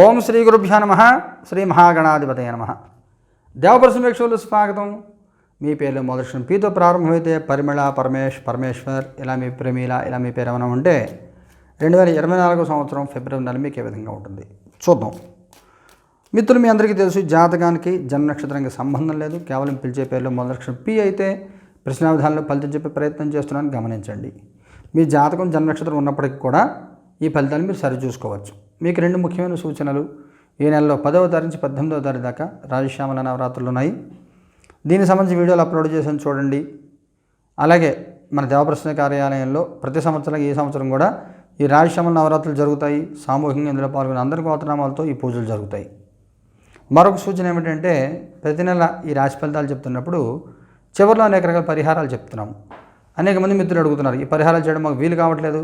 ఓం శ్రీ గురుభ్యో నమ. శ్రీ మహాగణాధిపతయ నమ. దేవపరసమేక్షలు స్వాగతం. మీ పేర్లు మొదటి పీతో ప్రారంభమైతే పరిమళ పరమేష్ పరమేశ్వర్ ఇలా మీ ప్రమీల ఇలా మీ పేరు ఏమైనా ఉంటే రెండు వేల ఇరవై నాలుగో సంవత్సరం ఫిబ్రవరి నెల మీకు ఏ విధంగా ఉంటుంది? చూద్దాం. మిత్రులు మీ అందరికీ తెలుసు జాతకానికి జన్మ నక్షత్రానికి సంబంధం లేదు. కేవలం పిలిచే పేర్లు మొదటి పి అయితే ప్రశ్నావిధానంలో ఫలితం చెప్పే ప్రయత్నం చేస్తున్నాను గమనించండి. మీ జాతకం జన్మ నక్షత్రం ఉన్నప్పటికీ కూడా ఈ ఫలితాలు మీరు సరిచూసుకోవచ్చు మీకు రెండు ముఖ్యమైన సూచనలు. ఈ నెలలో పదవ తారీఖు నుంచి పద్దెనిమిదవ తారీఖు దాకా రాజశ్యామల నవరాత్రులు ఉన్నాయి. దీనికి సంబంధించి వీడియోలు అప్లోడ్ చేసాను చూడండి. అలాగే మన దేవప్రశ్న కార్యాలయంలో ప్రతి సంవత్సరం ఈ సంవత్సరం కూడా ఈ రాజశ్యామల నవరాత్రులు జరుగుతాయి. సామూహికంగా ఇందులో పాల్గొనే అందరి గోత్రనామాలతో ఈ పూజలు జరుగుతాయి. మరొక సూచన ఏమిటంటే ప్రతి నెల ఈ రాశి ఫలితాలు చెప్తున్నప్పుడు చివరిలో అనేక రకాల పరిహారాలు చెప్తున్నాము అనేక మంది మిత్రులు అడుగుతున్నారు ఈ పరిహారాలు చేయడం మాకు వీలు కావట్లేదు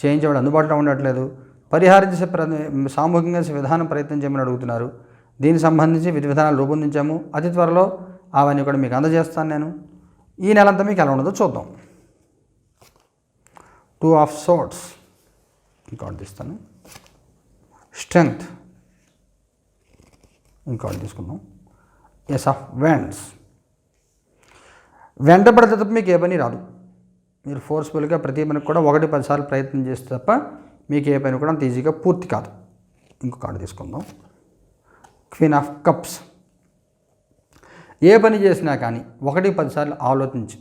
చేయించడం అందుబాటులో ఉండట్లేదు పరిహారం చేసే ప్ర సామూహికంగా చేసే విధానం ప్రయత్నం చేయమని అడుగుతున్నారు. దీనికి సంబంధించి విధి విధానాలు రూపొందించాము. అతి త్వరలో అవన్నీ కూడా మీకు అందజేస్తాను నేను. ఈ నెలంతా మీకు ఎలా ఉండదో చూద్దాం. టూ ఆఫ్ సోట్స్ ఇంకోటి తీస్తాను. స్ట్రెంగ్త్. ఇంకోటి తీసుకుందాం. ఎస్ ఆఫ్ వెండ్స్ వెంట పడితే తప్ప మీకు ఏ పని రాదు. మీరు ఫోర్స్ఫుల్గా ప్రతి పనికి కూడా ఒకటి పదిసార్లు ప్రయత్నం చేస్తే తప్ప మీకు ఏ పని కూడా అంత ఈజీగా పూర్తి కాదు. ఇంకో కార్డు తీసుకుందాం. Queen of cups. ఏ పని చేసినా కానీ ఒకటి పదిసార్లు ఆలోచించి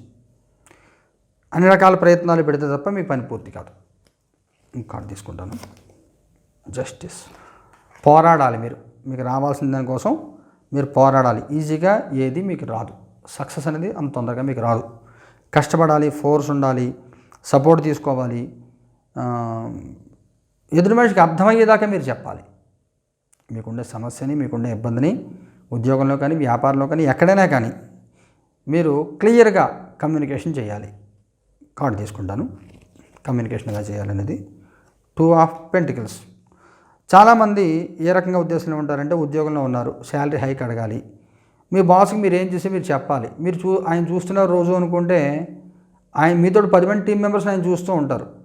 అన్ని రకాల ప్రయత్నాలు పెడితే తప్ప మీ పని పూర్తి కాదు. ఇంకో కార్డు తీసుకుంటాను. జస్టిస్. పోరాడాలి మీరు. మీకు రావాల్సిన దానికోసం మీరు పోరాడాలి. ఈజీగా ఏది మీకు రాదు. సక్సెస్ అనేది అంత తొందరగా మీకు రాదు. కష్టపడాలి ఫోర్స్ ఉండాలి సపోర్ట్ తీసుకోవాలి. ఎదుటి మనిషికి అర్థమయ్యేదాకా మీరు చెప్పాలి. మీకుండే సమస్యని మీకుండే ఇబ్బందిని ఉద్యోగంలో కానీ వ్యాపారంలో కానీ ఎక్కడైనా కానీ మీరు క్లియర్గా కమ్యూనికేషన్ చేయాలి. కార్డు తీసుకుంటాను. కమ్యూనికేషన్ ఎలా చేయాలనేది. Two of pentacles. చాలామంది ఏ రకంగా ఉద్దేశంలో ఉంటారంటే ఉద్యోగంలో ఉన్నారు శాలరీ హైక్ అడగాలి. మీ బాస్కి మీరు ఏం చేసి మీరు చెప్పాలి. మీరు చూ ఆయన చూస్తున్నారు రోజు అనుకుంటే ఆయన మీతో పది మంది టీం మెంబర్స్ ఆయన చూస్తూ ఉంటారు.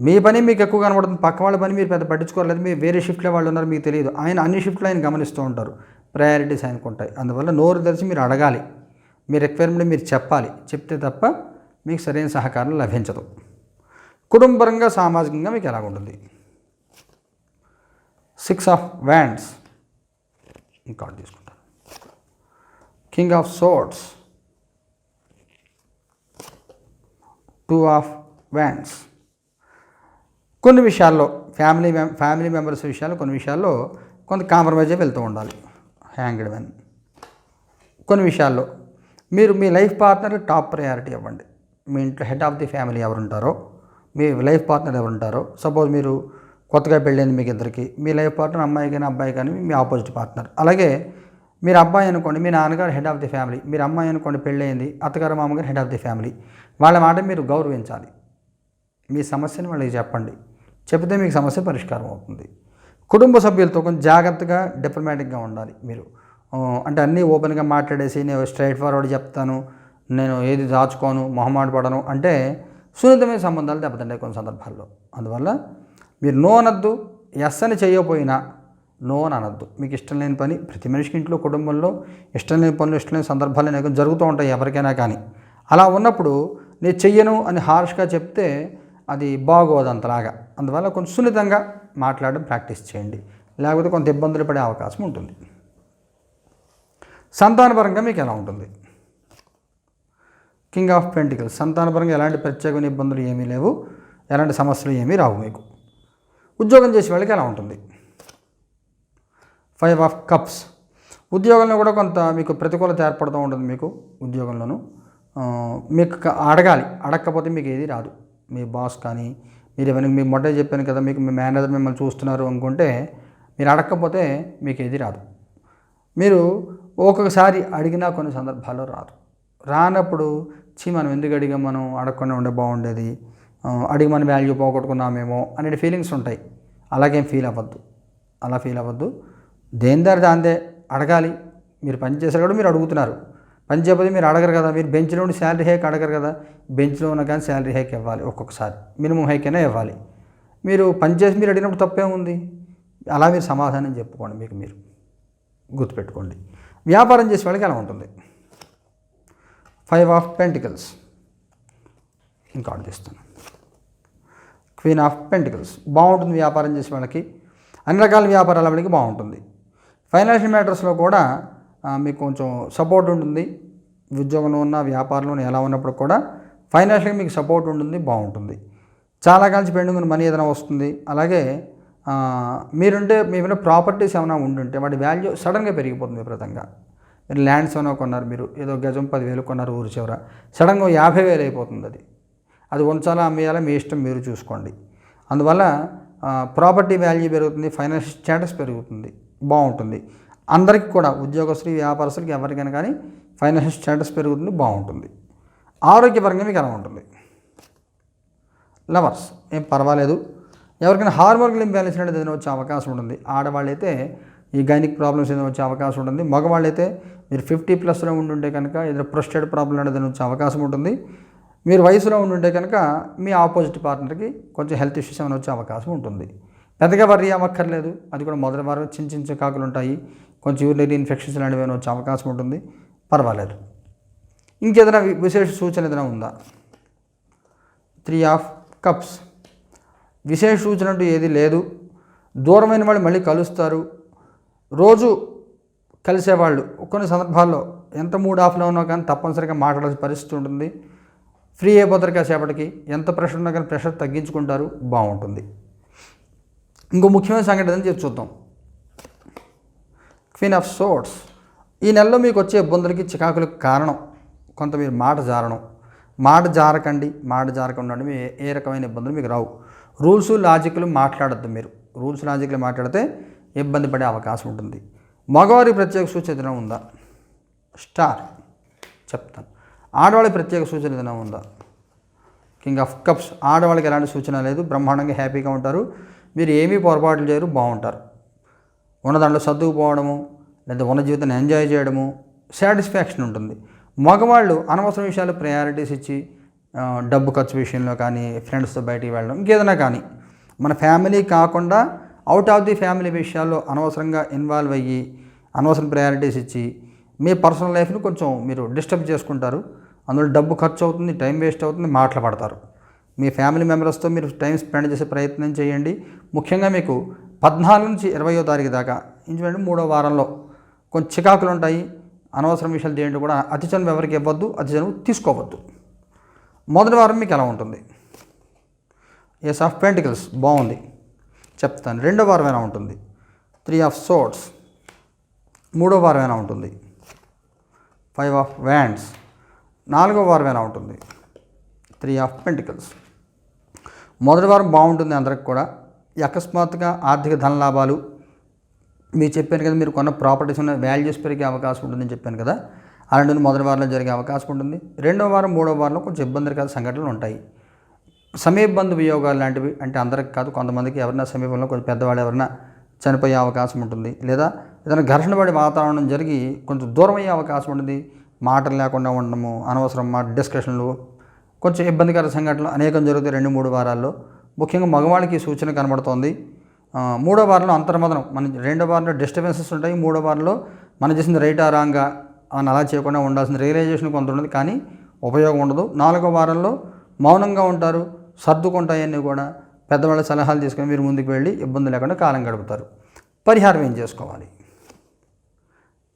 మీ పని మీకు ఎక్కువ కనబడుతుంది. పక్క వాళ్ళ పని మీరు పెద్ద పట్టించుకోలేదు మీరు వేరే షిఫ్ట్లో వాళ్ళు ఉన్నారు మీకు తెలియదు. ఆయన అన్ని షిఫ్ట్లో ఆయన గమనిస్తూ ఉంటారు. ప్రయారిటీస్ ఆయనకు ఉంటాయి అందువల్ల నోరు తెరిచి మీరు అడగాలి. మీ రిక్వైర్మెంట్ మీరు చెప్పాలి. చెప్తే తప్ప మీకు సరైన సహకారం లభించదు. కుటుంబరంగా సామాజికంగా మీకు ఎలా ఉంటుంది సిక్స్ ఆఫ్ వ్యాండ్స్ ఇంకా తీసుకుంటాను. King of swords two of wands కొన్ని విషయాల్లో ఫ్యామిలీ ఫ్యామిలీ మెంబర్స్ విషయాల్లో కొన్ని విషయాల్లో కొంత కాంప్రమైజ్ అయి వెళ్తూ ఉండాలి. హ్యాంగ్డ్ మెన్ కొన్ని విషయాల్లో మీరు మీ లైఫ్ పార్ట్నర్ టాప్ ప్రయారిటీ ఇవ్వండి. మీ ఇంట్లో హెడ్ ఆఫ్ ది ఫ్యామిలీ ఎవరుంటారో మీ లైఫ్ పార్ట్నర్ ఎవరుంటారో సపోజ్ మీరు కొత్తగా పెళ్ళైంది మీకు ఇద్దరికి మీ లైఫ్ పార్ట్నర్ అమ్మాయి కానీ అబ్బాయి కానీ మీ ఆపోజిట్ పార్ట్నర్. అలాగే మీరు అబ్బాయి అనుకోండి మీ నాన్నగారు హెడ్ ఆఫ్ ది ఫ్యామిలీ మీరు అమ్మాయి అనుకోండి పెళ్ళయింది అత్తగారు మామగారు హెడ్ ఆఫ్ ది ఫ్యామిలీ. వాళ్ళ మాట మీరు గౌరవించాలి. మీ సమస్యని వాళ్ళకి చెప్పండి. చెబితే మీకు సమస్య పరిష్కారం అవుతుంది. కుటుంబ సభ్యులతో కొంచెం జాగ్రత్తగా డిప్లొమాటిక్గా ఉండాలి మీరు. అంటే అన్నీ ఓపెన్గా మాట్లాడేసి నేను స్ట్రైట్ ఫార్వర్డ్ చెప్తాను నేను ఏది దాచుకోను మొహమాట పడను అంటే సున్నితమైన సంబంధాలు దెబ్బతింటాయి కొన్ని సందర్భాల్లో. అందువల్ల మీరు నో అనద్దు ఎస్ అని చేయకపోయినా నో అని అనద్దు. మీకు ఇష్టం లేని పని ప్రతి మనిషికి ఇంట్లో కుటుంబంలో ఇష్టం లేని పనులు ఇష్టం లేని సందర్భాలు అనేక జరుగుతూ ఉంటాయి ఎవరికైనా కానీ. అలా ఉన్నప్పుడు నేను చెయ్యను అని హార్ష్గా చెప్తే అది బాగోదు అంతలాగా. అందువల్ల కొంచెం సున్నితంగా మాట్లాడడం ప్రాక్టీస్ చేయండి. లేకపోతే కొంత ఇబ్బందులు పడే అవకాశం ఉంటుంది. సంతానపరంగా మీకు ఎలా ఉంటుంది? కింగ్ ఆఫ్ పెంటికల్స్ సంతానపరంగా ఎలాంటి ప్రత్యేకమైన ఇబ్బందులు ఏమీ లేవు. ఎలాంటి సమస్యలు ఏమీ రావు మీకు. ఉద్యోగం చేసే వాళ్ళకి ఎలా ఉంటుంది? ఫైవ్ ఆఫ్ కప్స్ ఉద్యోగంలో కూడా కొంత మీకు ప్రతికూలత ఏర్పడుతూ ఉంటుంది మీకు ఉద్యోగంలోనూ. మీకు అడగాలి. అడగకపోతే మీకు ఏది రాదు. మీ బాస్ కానీ మీరు ఏమైనా మీ మొట్ట చెప్పాను కదా మీకు మీ మేనేజర్ మిమ్మల్ని చూస్తున్నారు అనుకుంటే మీరు అడగకపోతే మీకు ఏది రాదు. మీరు ఒక్కొక్కసారి అడిగినా కొన్ని సందర్భాల్లో రాదు. రానప్పుడు చీ మనం ఎందుకు అడిగా? మనం అడగకుండా ఉండే బాగుండేది. అడిగి మన వాల్యూ పోగొట్టుకున్నామేమో అనే ఫీలింగ్స్ ఉంటాయి. అలాగేం ఫీల్ అవ్వద్దు. అలా ఫీల్ అవ్వద్దు. దేని దారి దాందే అడగాలి. మీరు పని చేశారు కూడా మీరు అడుగుతున్నారు. పని చేయకపోతే మీరు అడగరు కదా. మీరు బెంచ్లో ఉండి శాలరీ హైక్ అడగరు కదా. బెంచ్లో ఉన్న కానీ శాలరీ హైక్ ఇవ్వాలి ఒక్కొక్కసారి. మినిమం హైక్ అయినా ఇవ్వాలి. మీరు పని చేసి మీరు అడిగినప్పుడు తప్పే ఉంది. అలా మీరు సమాధానం చెప్పుకోండి మీకు మీరు. గుర్తుపెట్టుకోండి. వ్యాపారం చేసే వాళ్ళకి ఎలా ఉంటుంది? Five of pentacles. ఇంకా తీస్తాను క్వీన్ ఆఫ్ పెంటికల్స్. బాగుంటుంది వ్యాపారం చేసే వాళ్ళకి. అన్ని రకాల వ్యాపారాల వాళ్ళకి బాగుంటుంది. ఫైనాన్షియల్ మ్యాటర్స్లో కూడా మీకు కొంచెం సపోర్ట్ ఉంటుంది. ఉద్యోగంలో ఉన్న వ్యాపారంలో ఎలా ఉన్నప్పుడు కూడా ఫైనాన్షియల్గా మీకు సపోర్ట్ ఉంటుంది బాగుంటుంది. చాలా కాల్చి పెండింగ్ ఉన్న మనీ ఏదైనా వస్తుంది. అలాగే మీరుంటే మీ ప్రాపర్టీస్ ఏమైనా ఉండుంటే వాటి వాల్యూ సడన్గా పెరిగిపోతుంది విపరీతంగా. మీరు ల్యాండ్స్ ఏమైనా కొన్నారు మీరు ఏదో గజం పదివేలు కొన్నారు ఊరు చివర సడన్గా యాభై వేలు అయిపోతుంది అది. అది ఉంచాలా అమ్మేయాలా మీ ఇష్టం మీరు చూసుకోండి. అందువల్ల ప్రాపర్టీ వాల్యూ పెరుగుతుంది ఫైనాన్షియల్ స్టేటస్ పెరుగుతుంది బాగుంటుంది. అందరికీ కూడా ఉద్యోగస్తులు వ్యాపారస్తులకి ఎవరికైనా కానీ ఫైనాన్షియల్ స్టేటస్ పెరుగుతుంది బాగుంటుంది. ఆరోగ్యపరంగా మీకు ఎలా ఉంటుంది లవర్స్ ఏం పర్వాలేదు. ఎవరికైనా హార్మోన్లు ఇంబ్యాలెన్స్ అనేది ఏదైనా వచ్చే అవకాశం ఉంటుంది. ఆడవాళ్ళైతే ఈ గైనిక్ ప్రాబ్లమ్స్ ఏదైనా వచ్చే అవకాశం ఉంటుంది. మగవాళ్ళైతే మీరు ఫిఫ్టీ ప్లస్లో ఉండుంటే కనుక ఏదైనా ప్రొస్టేట్ ప్రాబ్లం అనేది వచ్చే అవకాశం ఉంటుంది. మీరు వయసులో ఉండుంటే కనుక మీ ఆపోజిట్ పార్ట్నర్కి కొంచెం హెల్త్ ఇష్యూస్ ఏమైనా వచ్చే అవకాశం ఉంటుంది. పెద్దగా వర్రీ అవ్వక్కర్లేదు. అది కూడా మొదటి వారం చిన్న చిన్న కాకులు ఉంటాయి. కొంచెం యూరినరీ ఇన్ఫెక్షన్స్ లాంటివి ఏమైనా వచ్చే అవకాశం ఉంటుంది. పర్వాలేదు. ఇంకేదైనా విశేష సూచన ఏదైనా ఉందా? Three of cups. విశేష సూచన అంటూ ఏది లేదు. దూరమైన వాళ్ళు మళ్ళీ కలుస్తారు. రోజు కలిసేవాళ్ళు. కొన్ని సందర్భాల్లో ఎంత మూడ్ ఆఫ్లో ఉన్నా కానీ తప్పనిసరిగా మాట్లాడాల్సిన పరిస్థితి ఉంటుంది. ఫ్రీ అయిపోతారు కాసేపటికి. ఎంత ప్రెషర్ ఉన్నా కానీ ప్రెషర్ తగ్గించుకుంటారు. బాగుంటుంది. ఇంకో ముఖ్యమైన సంఘటన చెప్పి చూద్దాం. క్వీన్ ఆఫ్ సోర్ట్స్ ఈ నెలలో మీకు వచ్చే ఇబ్బందులకి చికాకులకు కారణం కొంత మీరు మాట జారడం. మాట జారకండి మాట జారకుండా ఉండండి. మీ ఏ- రకమైన ఇబ్బందులు మీకు రావు. రూల్స్ లాజిక్లు మాట్లాడద్దు మీరు. రూల్స్ లాజిక్లు మాట్లాడితే ఇబ్బంది పడే అవకాశం ఉంటుంది. మగవారి ప్రత్యేక సూచన ఏదైనా ఉందా? స్టార్ చెప్తాను. ఆడవాళ్ళ ప్రత్యేక సూచన ఏదైనా ఉందా? కింగ్ ఆఫ్ కప్స్ ఆడవాళ్ళకి ఎలాంటి సూచన లేదు. బ్రహ్మాండంగా హ్యాపీగా ఉంటారు. మీరు ఏమీ పొరపాట్లు చేయరు బాగుంటారు. ఉన్న దాంట్లో సర్దుకుపోవడము లేదా ఉన్న జీవితాన్ని ఎంజాయ్ చేయడము సాటిస్ఫాక్షన్ ఉంటుంది. మగవాళ్ళు అనవసర విషయాలు ప్రయారిటీస్ ఇచ్చి డబ్బు ఖర్చు విషయంలో కానీ ఫ్రెండ్స్తో బయటికి వెళ్ళడం ఇంకేదైనా కానీ మన ఫ్యామిలీ కాకుండా అవుట్ ఆఫ్ ది ఫ్యామిలీ విషయాల్లో అనవసరంగా ఇన్వాల్వ్ అయ్యి అనవసరం ప్రయారిటీస్ ఇచ్చి మీ పర్సనల్ లైఫ్ని కొంచెం మీరు డిస్టర్బ్ చేసుకుంటారు. అందులో డబ్బు ఖర్చు అవుతుంది టైం వేస్ట్ అవుతుంది మాటలు పడతారు. మీ ఫ్యామిలీ మెంబర్స్తో మీరు టైం స్పెండ్ చేసే ప్రయత్నం చేయండి. ముఖ్యంగా మీకు పద్నాలుగు నుంచి ఇరవయో తారీఖు దాకా ఇంచుమంటే మూడో వారంలో కొంచెం చికాకులు ఉంటాయి. అనవసరం విషయాలు చేయండి కూడా. అతి చనువు ఎవరికి ఇవ్వద్దు అతి చనువు తీసుకోవద్దు. మొదటి వారం మీకు ఎలా ఉంటుంది? Ace of pentacles? బాగుంది. చెప్తాను. రెండో వారం ఎలా ఉంటుంది? త్రీ ఆఫ్ సోట్స్ మూడో వారం ఎలా ఉంటుంది? Five of wands. నాలుగో వారం ఎలా ఉంటుంది? Three of pentacles. మొదటి వారం బాగుంటుంది అందరికి కూడా. అకస్మాత్తుగా ఆర్థిక ధన లాభాలు మీరు చెప్పాను కదా మీరు కొన్న ప్రాపర్టీస్ ఉన్న వాల్యూస్ పెరిగే అవకాశం ఉంటుందని చెప్పాను కదా అలాంటి మొదటి వారంలో జరిగే అవకాశం ఉంటుంది. రెండో వారం మూడో వారంలో కొంచెం ఇబ్బందికర సంఘటనలు ఉంటాయి. సమీపబంధు వియోగాలు లాంటివి అంటే అందరికి కాదు కొంతమందికి ఎవరైనా సమీపంలో కొంచెం పెద్దవాళ్ళు ఎవరైనా చనిపోయే అవకాశం ఉంటుంది. లేదా ఏదైనా ఘర్షణ పడే వాతావరణం జరిగి కొంచెం దూరం అయ్యే అవకాశం ఉంటుంది. మాటలు లేకుండా ఉండడము అనవసరం మాట డిస్కషన్లు కొంచెం ఇబ్బందికర సంఘటనలు అనేకం జరుగుతాయి రెండు మూడు వారాల్లో. ముఖ్యంగా మగవాళ్ళకి సూచన కనబడుతోంది. మూడో వారంలో అంతర్మదనం మన రెండో వారంలో డిస్టర్బెన్సెస్ ఉంటాయి. మూడో వారంలో మనం చేసింది రైట్ ఆ రాంగా అని అలా చేయకుండా ఉండాల్సిన రియలైజేషన్ కొంత ఉండదు కానీ ఉపయోగం ఉండదు. నాలుగో వారంలో మౌనంగా ఉంటారు సర్దుకుంటాయన్నీ కూడా పెద్దవాళ్ళ సలహాలు తీసుకొని మీరు ముందుకు వెళ్ళి ఇబ్బంది లేకుండా కాలం గడుపుతారు. పరిహారం ఏం చేసుకోవాలి?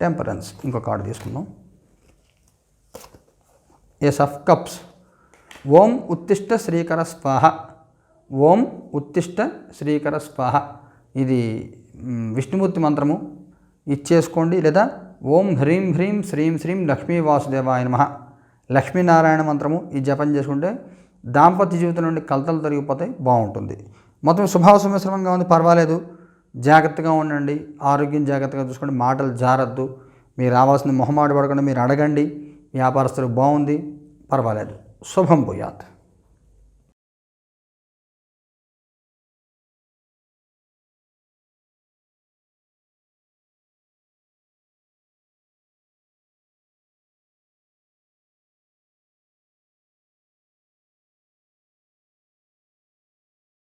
టెంపరెన్స్ ఇంకో కార్డు తీసుకుందాం. ఎస్ ఆఫ్ కప్స్ ఓం ఉత్తిష్ట శ్రీకర స్వాహ. ఓం ఉత్తిష్ట శ్రీకర స్వాహ. ఇది విష్ణుమూర్తి మంత్రము. ఇచ్చేసుకోండి లేదా ఓం హ్రీం హ్రీం శ్రీం శ్రీం లక్ష్మీ వాసుదేవాయ నమ. లక్ష్మీనారాయణ మంత్రము. ఈ జపం చేసుకుంటే దాంపత్య జీవితం నుండి కలతలు తొలగిపోతాయి బాగుంటుంది. మొత్తం శుభావ సంవత్సరంగా ఉంది. పర్వాలేదు. జాగ్రత్తగా ఉండండి. ఆరోగ్యం జాగ్రత్తగా చూసుకోండి. మాటలు జారద్దు. మీరు రావాల్సిన మొహమాట పడకుండా మీరు అడగండి. వ్యాపారస్తులు బాగుంది. పర్వాలేదు. സ്വഭം ഭൂയാത്